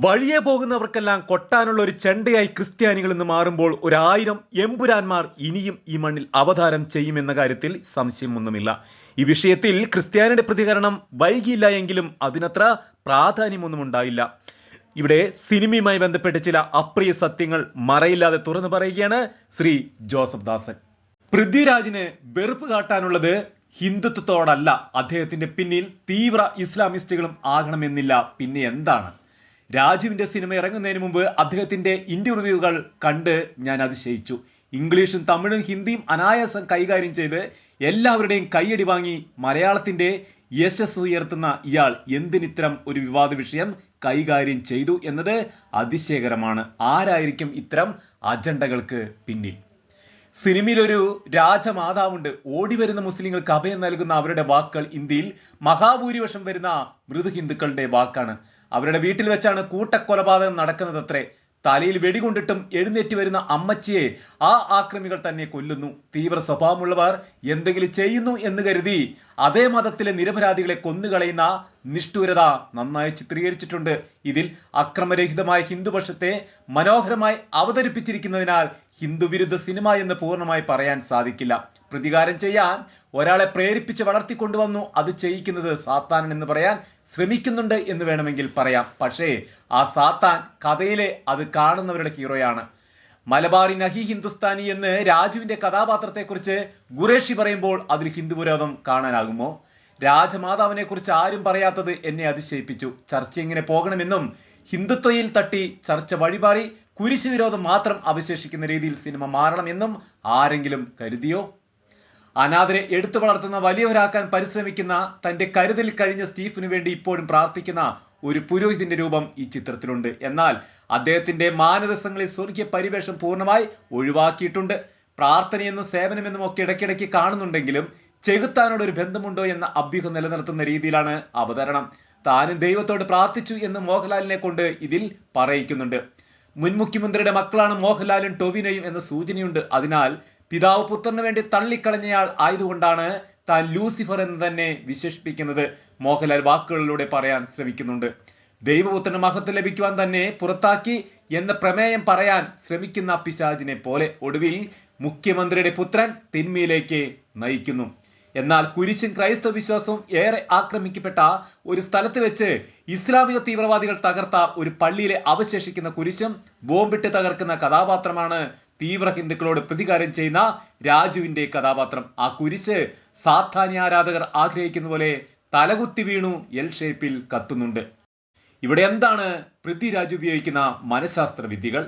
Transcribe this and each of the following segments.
വഴിയെ പോകുന്നവർക്കെല്ലാം കൊട്ടാനുള്ള ഒരു ചെണ്ടയായി ക്രിസ്ത്യാനികൾ എന്ന് മാറുമ്പോൾ ഒരായിരം എമ്പുരാന്മാർ ഇനിയും ഈ മണ്ണിൽ അവതാരം ചെയ്യുമെന്ന കാര്യത്തിൽ സംശയമൊന്നുമില്ല. ഈ വിഷയത്തിൽ ക്രിസ്ത്യാനിയുടെ പ്രതികരണം വൈകിയില്ല എങ്കിലും അതിനത്ര പ്രാധാന്യമൊന്നും ഉണ്ടായില്ല. ഇവിടെ സിനിമയുമായി ബന്ധപ്പെട്ട് ചില അപ്രിയ സത്യങ്ങൾ മറയില്ലാതെ തുറന്നു പറയുകയാണ് ശ്രീ ജോസഫ് ദാസൻ. പൃഥ്വിരാജിന് വെറുപ്പ് കാട്ടാനുള്ളത് ഹിന്ദുത്വത്തോടല്ല. അദ്ദേഹത്തിന്റെ പിന്നിൽ തീവ്ര ഇസ്ലാമിസ്റ്റുകളും ആകണമെന്നില്ല. പിന്നെ എന്താണ്? രാജുവിന്റെ സിനിമ ഇറങ്ങുന്നതിന് മുമ്പ് അദ്ദേഹത്തിന്റെ ഇന്റർവ്യൂകൾ കണ്ട് ഞാൻ അതിശയിച്ചു. ഇംഗ്ലീഷും തമിഴും ഹിന്ദിയും അനായാസം കൈകാര്യം ചെയ്ത് എല്ലാവരുടെയും കൈയടി വാങ്ങി മലയാളത്തിന്റെ യശസ് ഉയർത്തുന്ന ഇയാൾ എന്തിനിത്തരം ഒരു വിവാദ വിഷയം കൈകാര്യം ചെയ്തു എന്നത് അതിശയകരമാണ്. ആരായിരിക്കും ഇത്തരം അജണ്ടകൾക്ക് പിന്നിൽ? സിനിമയിൽ ഒരു രാജമാതാവുണ്ട്. ഓടി വരുന്ന മുസ്ലിങ്ങൾക്ക് അഭയം നൽകുന്ന അവരുടെ വാക്കുകൾ ഇന്ത്യയിൽ മഹാഭൂരിപക്ഷം വരുന്ന മൃദു ഹിന്ദുക്കളുടെ വാക്കാണ്. അവരുടെ വീട്ടിൽ വെച്ചാണ് കൂട്ടക്കൊലപാതകം നടക്കുന്നത് അത്രേ തലയിൽ വെടികൊണ്ടിട്ടും എഴുന്നേറ്റ് വരുന്ന അമ്മച്ചിയെ ആ ആക്രമികൾ തന്നെ കൊല്ലുന്നു. തീവ്ര സ്വഭാവമുള്ളവർ എന്തെങ്കിലും ചെയ്യുന്നു എന്ന് കരുതി അതേ മതത്തിലെ നിരപരാധികളെ കൊന്നുകളയുന്ന നിഷ്ഠൂരത നന്നായി ചിത്രീകരിച്ചിട്ടുണ്ട്. ഇതിൽ അക്രമരഹിതമായ ഹിന്ദുപക്ഷത്തെ മനോഹരമായി അവതരിപ്പിച്ചിരിക്കുന്നതിനാൽ ഹിന്ദുവിരുദ്ധ സിനിമ എന്ന് പൂർണമായി പറയാൻ സാധിക്കില്ല. പ്രതികാരം ചെയ്യാൻ ഒരാളെ പ്രേരിപ്പിച്ച് വളർത്തിക്കൊണ്ടുവന്നു. അത് ചെയ്യിക്കുന്നത് സാത്താനൻ എന്ന് പറയാൻ ശ്രമിക്കുന്നുണ്ട് എന്ന് വേണമെങ്കിൽ പറയാം. പക്ഷേ ആ സാത്താൻ കഥയിലെ അത് കാണുന്നവരുടെ ഹീറോയാണ്. മലബാറി നഹി ഹിന്ദുസ്ഥാനി എന്ന് രാജുവിന്റെ കഥാപാത്രത്തെക്കുറിച്ച് ഖുറേഷി പറയുമ്പോൾ അതിൽ ഹിന്ദുപുരോധം കാണാനാകുമോ? രാജമാതാവിനെ കുറിച്ച് ആരും പറയാത്തത് എന്നെ അതിശയിപ്പിച്ചു. ചർച്ച ഇങ്ങനെ പോകണമെന്നും ഹിന്ദുത്വയിൽ തട്ടി ചർച്ച വഴിപാറി കുരിശു വിരോധം മാത്രം അവശേഷിക്കുന്ന രീതിയിൽ സിനിമ മാറണമെന്നും ആരെങ്കിലും കരുതിയോ? അനാഥരെ എടുത്തു വളർത്തുന്ന വലിയവരാക്കാൻ പരിശ്രമിക്കുന്ന തന്റെ കരുതൽ കഴിഞ്ഞ സ്റ്റീഫിനു വേണ്ടി ഇപ്പോഴും പ്രാർത്ഥിക്കുന്ന ഒരു പുരോഹിതന്റെ രൂപം ഈ ചിത്രത്തിലുണ്ട്. എന്നാൽ അദ്ദേഹത്തിന്റെ മാനരസങ്ങളിൽ സ്വർഗീയ പരിവേഷം പൂർണമായി ഒഴിവാക്കിയിട്ടുണ്ട്. പ്രാർത്ഥനയെന്നും സേവനമെന്നും ഒക്കെ ഇടയ്ക്കിടയ്ക്ക് കാണുന്നുണ്ടെങ്കിലും ചെകുത്താനോട് ഒരു ബന്ധമുണ്ടോ എന്ന അഭ്യൂഹം നിലനിർത്തുന്ന രീതിയിലാണ് അവതരണം. താനും ദൈവത്തോട് പ്രാർത്ഥിച്ചു എന്ന് മോഹൻലാലിനെ കൊണ്ട് ഇതിൽ പറയിക്കുന്നുണ്ട്. മുൻ മുഖ്യമന്ത്രിയുടെ മക്കളാണ് മോഹൻലാലും ടൊവിനോയും എന്ന സൂചനയുണ്ട്. അതിനാൽ പിതാവ് പുത്രന് വേണ്ടി തള്ളിക്കളഞ്ഞയാൾ ആയതുകൊണ്ടാണ് താൻ ലൂസിഫർ എന്ന് തന്നെ വിശേഷിപ്പിക്കുന്നത്. മോഹൻലാൽ വാക്കുകളിലൂടെ പറയാൻ ശ്രമിക്കുന്നുണ്ട്. ദൈവപുത്രന് മഹത്വം ലഭിക്കുവാൻ തന്നെ പുറത്താക്കി എന്ന പ്രമേയം പറയാൻ ശ്രമിക്കുന്ന പിശാചിനെ പോലെ ഒടുവിൽ മുഖ്യമന്ത്രിയുടെ പുത്രൻ തിന്മയിലേക്ക് നയിക്കുന്നു. എന്നാൽ കുരിശും ക്രൈസ്തവ വിശ്വാസവും ഏറെ ആക്രമിക്കപ്പെട്ട ഒരു സ്ഥലത്ത് വെച്ച് ഇസ്ലാമിക തീവ്രവാദികൾ തകർത്ത ഒരു പള്ളിയിലെ അവശേഷിക്കുന്ന കുരിശും ബോംബിട്ട് തകർക്കുന്ന കഥാപാത്രമാണ് തീവ്ര ഹിന്ദുക്കളോട് പ്രതികാരം ചെയ്യുന്ന രാജുവിന്റെ കഥാപാത്രം. ആ കുരിശ് സാധാന്യ ആരാധകർ ആഗ്രഹിക്കുന്ന പോലെ തലകുത്തി വീണു എൽ ഷേപ്പിൽ കത്തുന്നുണ്ട്. ഇവിടെ എന്താണ് പൃഥ്വിരാജ് ഉപയോഗിക്കുന്ന മനഃശാസ്ത്ര വിദ്യകൾ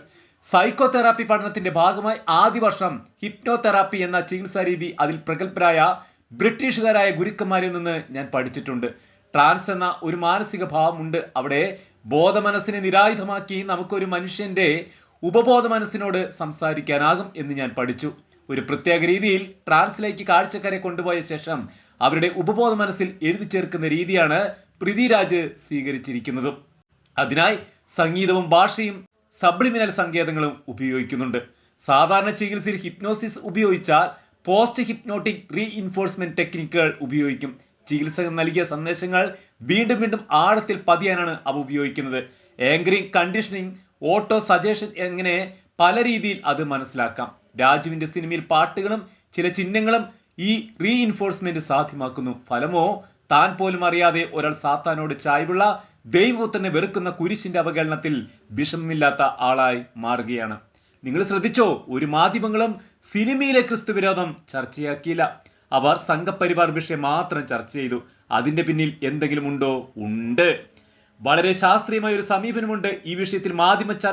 സൈക്കോതെറാപ്പി പഠനത്തിന്റെ ഭാഗമായി ആദ്യ വർഷം ഹിപ്നോതെറാപ്പി എന്ന ചികിത്സാ രീതി അതിൽ പ്രഗത്ഭരായ ബ്രിട്ടീഷുകാരായ ഗുരുക്കന്മാരിൽ നിന്ന് ഞാൻ പഠിച്ചിട്ടുണ്ട്. ട്രാൻസ് എന്ന ഒരു മാനസിക ഭാവമുണ്ട്. അവിടെ ബോധമനസ്സിനെ നിരായുധമാക്കി നമുക്കൊരു മനുഷ്യന്റെ ഉപബോധ മനസ്സിനോട് സംസാരിക്കാനാകും എന്ന് ഞാൻ പഠിച്ചു. ഒരു പ്രത്യേക രീതിയിൽ ട്രാൻസിലേക്ക് കാഴ്ചക്കാരെ കൊണ്ടുപോയ ശേഷം അവരുടെ ഉപബോധ മനസ്സിൽ എഴുതി ചേർക്കുന്ന രീതിയാണ് പൃഥ്വിരാജ് സ്വീകരിച്ചിരിക്കുന്നത്. അതിനായി സംഗീതവും ഭാഷയും സബ്ലിമിനൽ സങ്കേതങ്ങളും ഉപയോഗിക്കുന്നുണ്ട്. സാധാരണ ചികിത്സയിൽ ഹിപ്നോസിസ് ഉപയോഗിച്ചാൽ പോസ്റ്റ് ഹിപ്നോട്ടിക് റീഇൻഫോഴ്സ്മെന്റ് ടെക്നിക്കുകൾ ഉപയോഗിക്കും. ചികിത്സകൻ നൽകിയ സന്ദേശങ്ങൾ വീണ്ടും വീണ്ടും ആഴത്തിൽ പതിയാനാണ് അവ ഉപയോഗിക്കുന്നത്. ആങ്കറിംഗ് കണ്ടീഷനിങ് ഓട്ടോ സജഷൻ എങ്ങനെ പല രീതിയിൽ അത് മനസ്സിലാക്കാം. രാജുവിന്റെ സിനിമയിൽ പാട്ടുകളും ചില ചിഹ്നങ്ങളും ഈ റീഇൻഫോഴ്സ്മെന്റ് സാധ്യമാക്കുന്നു. ഫലമോ താൻ പോലും അറിയാതെ ഒരാൾ സാത്താനോട് ചായ്വുള്ള ദൈവപുത്രനെ വെറുക്കുന്ന കുരിശിന്റെ അവഗണനത്തിൽ വിഷമമില്ലാത്ത ആളായി മാറുകയാണ്. നിങ്ങൾ ശ്രദ്ധിച്ചോ ഒരു മാധ്യമങ്ങളും സിനിമയിലെ ക്രിസ്തു വിരോധം ചർച്ചയാക്കിയില്ല. അവർ സംഘപരിവാർ വിഷയം മാത്രം ചർച്ച ചെയ്തു. അതിന്റെ പിന്നിൽ എന്തെങ്കിലും ഉണ്ടോ? ഉണ്ട്. വളരെ ശാസ്ത്രീയമായ ഒരു സമീപനമുണ്ട്. ഈ വിഷയത്തിൽ മാധ്യമ ചർച്ച